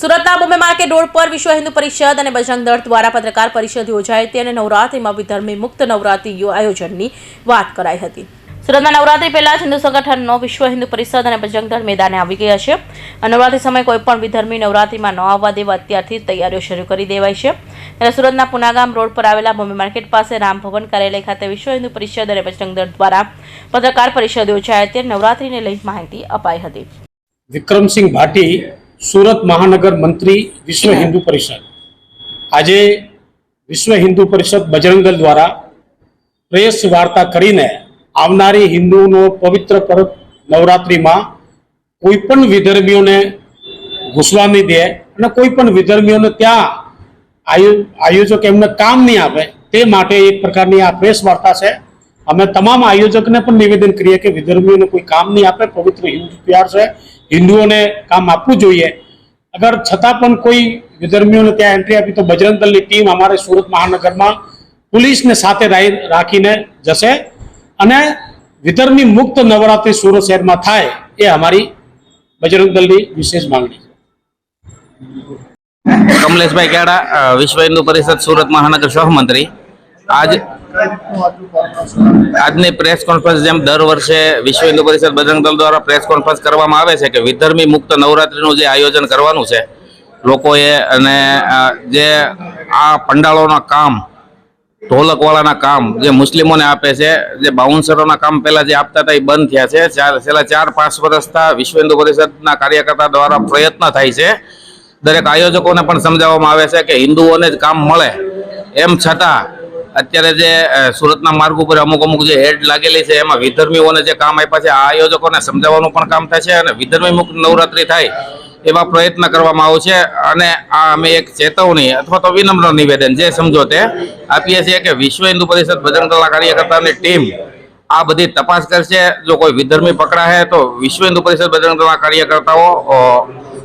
સુરતના Bombay market road પર વિશ્વ હિન્દુ પરિષદ અને બજરંગ દળ દ્વારા પત્રકાર પરિષદ યોજાઈ હતી અને નવરાત્રિમાં વિધર્મી મુક્ત નવરાત્રિ આયોજનની વાત કરાઈ હતી. સુરતમાં નવરાત્રી પહેલા જ હિન્દુ સંગઠનનો વિશ્વ હિન્દુ પરિષદ અને બજરંગ દળ મેદાને આવી ગયા છે. નવરાત્રી સમયે કોઈ પણ વિધર્મી નવરાત્રીમાં ન આવવા દેવા અત્યારથી તૈયારીઓ શરૂ કરી દેવાઈ છે. ત્યારે સુરતના પુનાગામ રોડ પર આવેલા બોમ્બે માર્કેટ પાસે રામ ભવન કાર્યાલય ખાતે વિશ્વ હિન્દુ પરિષદ અને બજરંગ દળ દ્વારા પત્રકાર પરિષદ યોજાઈ હતી. નવરાત્રીને લઈ માહિતી અપાઈ હતી. વિક્રમસિંહ ભાટી સુરત મહાનગર મંત્રી વિશ્વ હિન્દુ પરિષદ. આજે વિશ્વ હિન્દુ પરિષદ બજરંગ દ્વારા પ્રેસ વાર્તા કરીને આવનારી હિન્દુનો પવિત્ર પર્વ નવરાત્રિમાં કોઈ પણ વિધર્મીઓને ઘૂસવા નહીં દે અને કોઈ પણ વિધર્મીઓને ત્યાં આયો, આયોજક એમને કામ નહીં આપે, તે માટે એક પ્રકારની આ પ્રેસ વાર્તા છે. અમે તમામ આયોજકને પણ નિવેદન કરીએ કે વિધર્મીઓને કોઈ કામ નહીં આપે, પવિત્ર હિન્દુ તૈયાર છે. હિન્દુઓને કામ આપવું જોઈએ. અગર છતાં પણ કોઈ વિધર્મીઓને ત્યાં એન્ટ્રી આપી તો બજરંગ દળની ટીમ અમારે સુરત મહાનગરમાં પોલીસને સાથે રાખીને જશે અને વિધર્મી મુક્ત નવરાત્રિ સુરત શહેરમાં થાય એ અમારી બજરંગ દળની વિશેષ માંગણી કમલેશભાઈ કેડા વિશ્વ હિન્દુ પરિષદ સુરત મહાનગર સહમંત્રી આજ આજની પ્રેસ કોન્ફરન્સ જેમ દર વર્ષે વિશ્વ હિન્દુ પરિષદ બજરંગ દળ દ્વારા પ્રેસ કોન્ફરન્સ કરવામાં આવે છે કે વિધર્મી મુક્ત નવરાત્રીનું જે આયોજન કરવાનું છે, લોકોએ અને જે આ પંડાળોના કામ, ઢોલકવાળાના કામ જે મુસ્લિમોને આપે છે, જે બાઉન્સરોના કામ પહેલાં જે આપતા હતા એ બંધ થયા છે. ચાર, છેલ્લા ચાર, પાંચ વર્ષથી વિશ્વ હિન્દુ પરિષદના કાર્યકર્તા દ્વારા પ્રયત્ન થાય છે. દરેક આયોજકોને પણ સમજાવવામાં આવે છે કે હિન્દુઓને જ કામ મળે. એમ છતાં અત્યારે જે સુરતના માર્ગ ઉપર અમુક અમુક જે હેડ લાગેલી છે, એમાં વિધર્મીઓને જે કામ આપ્યા છે, આ આયોજકોને સમજાવવાનું પણ કામ થશે અને વિધર્મી મુક્ત નવરાત્રિ થાય એવા પ્રયત્ન કરવામાં આવશે અને આ અમે એક ચેતવણી અથવા તો વિનમ્ર નિવેદન જે સમજો તે આપીએ છીએ કે વિશ્વ હિન્દુ પરિષદ બજરંગ દળના કાર્યકર્તાની ટીમ આ બધી તપાસ કરશે. જો કોઈ વિધર્મી પકડાશે તો વિશ્વ હિન્દુ પરિષદ બજરંગ દળના કાર્યકર્તાઓ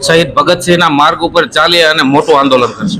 શહીદ ભગતસિંહના માર્ગ ઉપર ચાલી અને મોટું આંદોલન કરશે.